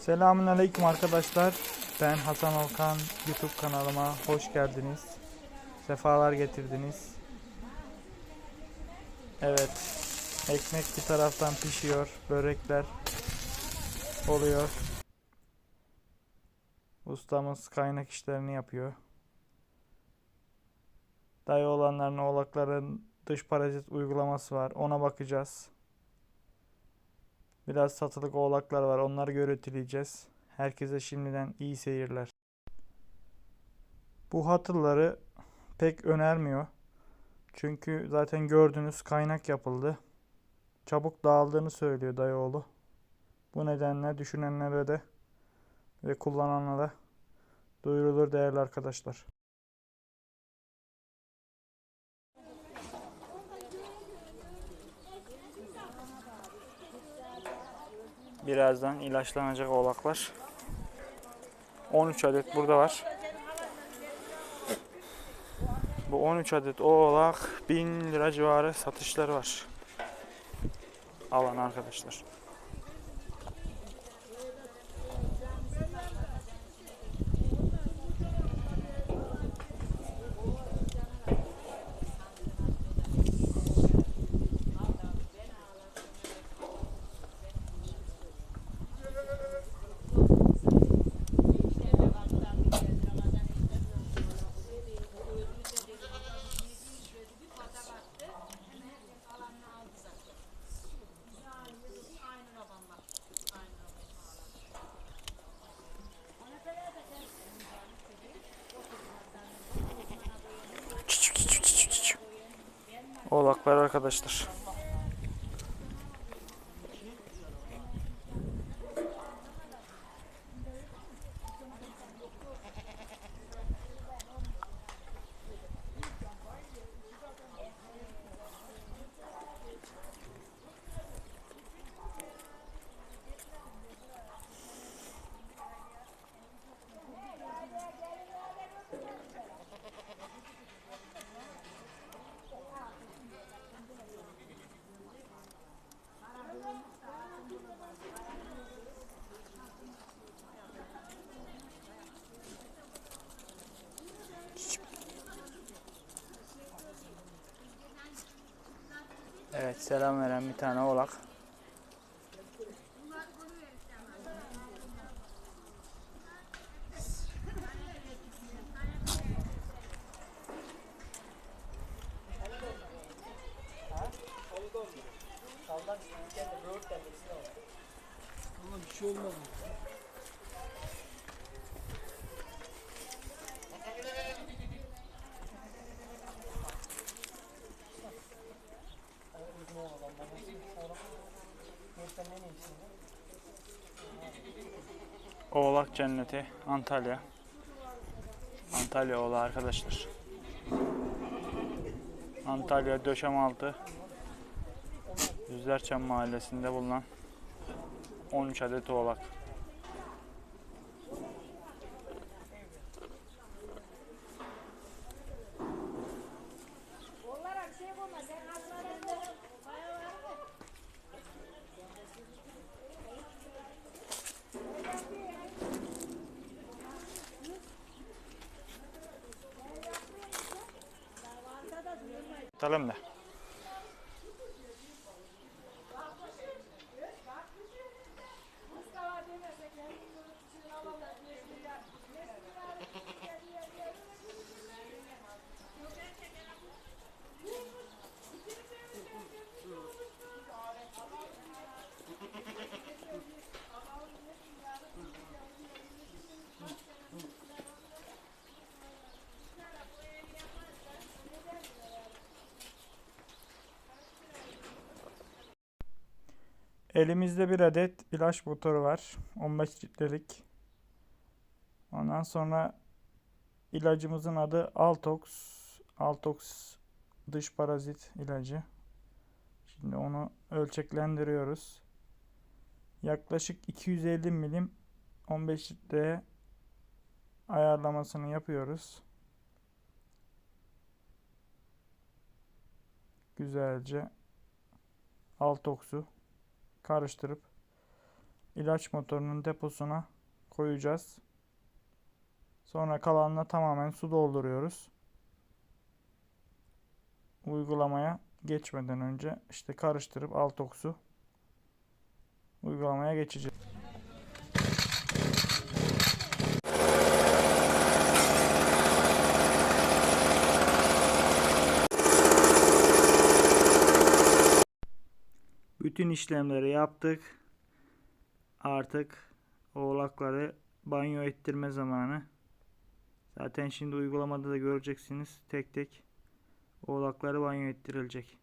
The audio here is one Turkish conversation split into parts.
Selamünaleyküm arkadaşlar. Ben Hasan Alkan. YouTube kanalıma hoş geldiniz. Sefalar getirdiniz. Evet. Ekmek bir taraftan pişiyor. Börekler oluyor. Ustamız kaynak işlerini yapıyor. Dayı olanların oğlakların dış parazit uygulaması var. Ona bakacağız. Biraz satılık oğlaklar var. Onları görüntüleyeceğiz. Herkese şimdiden iyi seyirler. Bu hatırları pek önermiyor. Çünkü zaten gördüğünüz kaynak yapıldı. Çabuk dağıldığını söylüyor dayıoğlu. Bu nedenle düşünenlere de ve kullananlara duyurulur değerli arkadaşlar. Birazdan ilaçlanacak oğlaklar. 13 adet burada var. Bu 13 adet oğlak 1000 lira civarı satışları var. Alan arkadaşlar. Oğlaklar arkadaşlar. Evet selam veren bir tane oğlak. bir şey olmaz. Oğlak Cenneti Antalya. Antalya oğlağı arkadaşlar. Antalya Döşemaltı Yüzlerçam mahallesinde bulunan 13 adet oğlak. استلمنا Elimizde bir adet ilaç motoru var. 15 litrelik. Ondan sonra ilacımızın adı Altox. Altox dış parazit ilacı. Şimdi onu ölçeklendiriyoruz. Yaklaşık 250 milim 15 litreye ayarlamasını yapıyoruz. Güzelce Altox'u karıştırıp ilaç motorunun deposuna koyacağız. Sonra kalanına tamamen su dolduruyoruz. Uygulamaya geçmeden önce işte karıştırıp altoksu uygulamaya geçeceğiz. Bütün işlemleri yaptık. Artık oğlakları banyo ettirme zamanı. Zaten şimdi uygulamada da göreceksiniz tek tek oğlakları banyo ettirilecek.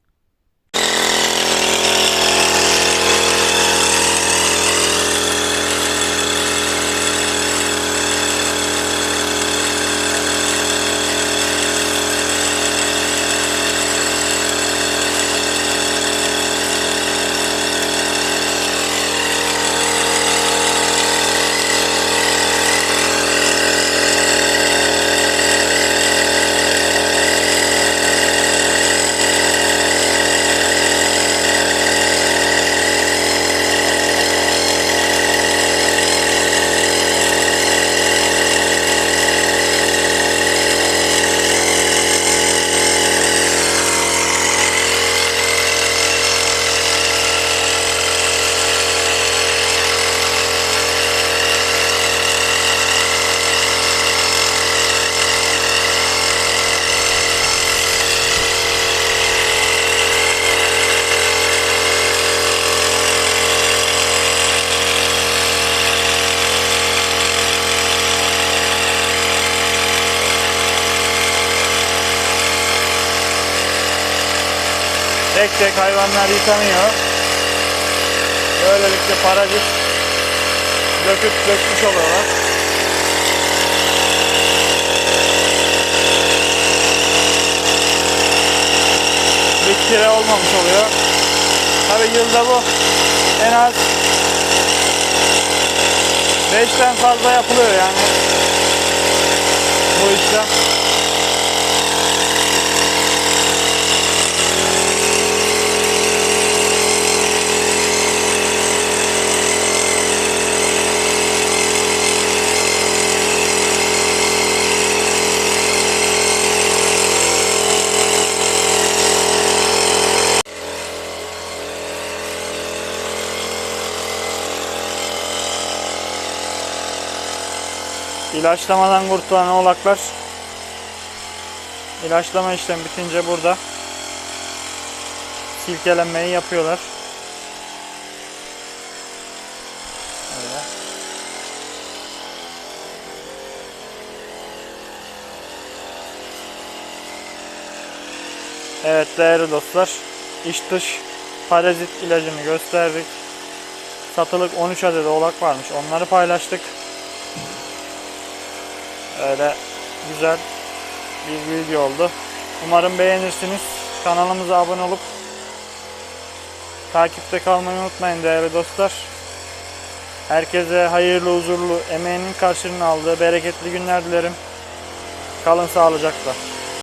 Tek tek hayvanlar yıkanıyor. Böylelikle parazit döküp dökmüş oluyorlar. Bir kire olmamış oluyor. Tabi yılda bu en az 5'ten fazla yapılıyor yani bu işlem. İlaçlamadan kurtulan oğlaklar ilaçlama işlemi bitince burada silkelenmeyi yapıyorlar. Evet değerli dostlar iç dış parazit ilacını gösterdik. Satılık 13 adet oğlak varmış onları paylaştık. Öyle güzel bir video oldu. Umarım beğenirsiniz. Kanalımıza abone olup takipte kalmayı unutmayın değerli dostlar. Herkese hayırlı, huzurlu, emeğinin karşılığını aldığı bereketli günler dilerim. Kalın sağlıcakla.